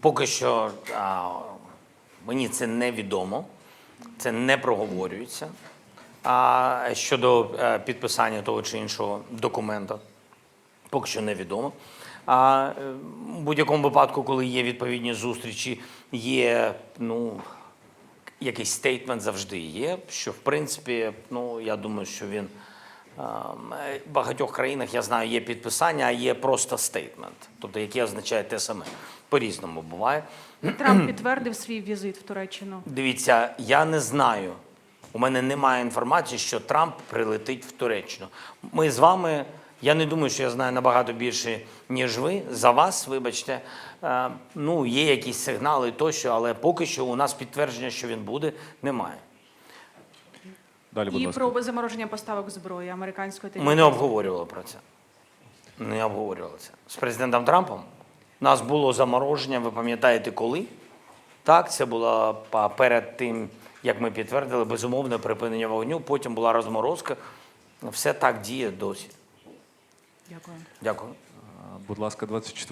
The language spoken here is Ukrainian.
Поки що а, мені це невідомо, це не проговорюється. А щодо е, підписання того чи іншого документа, поки що невідомо. А е, в будь-якому випадку, коли є відповідні зустрічі, є ну, якийсь стейтмент завжди є. Що в принципі, ну я думаю, що він в багатьох країнах я знаю, є підписання, а є просто стейтмент, тобто який означає те саме. По-різному буває. Трамп підтвердив свій візит в Туреччину. Дивіться, я не знаю. У мене немає інформації, що Трамп прилетить в Туреччину. Ми з вами. Я не думаю, що я знаю набагато більше, ніж ви. За вас, вибачте. Е, ну, є якісь сигнали тощо, але поки що у нас підтвердження, що він буде, немає. Далі, будь І ласка. про замороження поставок зброї американської та Ми не обговорювали про це. Не обговорювали це. З президентом Трампом у нас було замороження, ви пам'ятаєте, коли? Так, це було перед тим, як ми підтвердили безумовне припинення вогню, потім була розморозка. Все так діє досі. Дякую. Дякую. Будь ласка, 24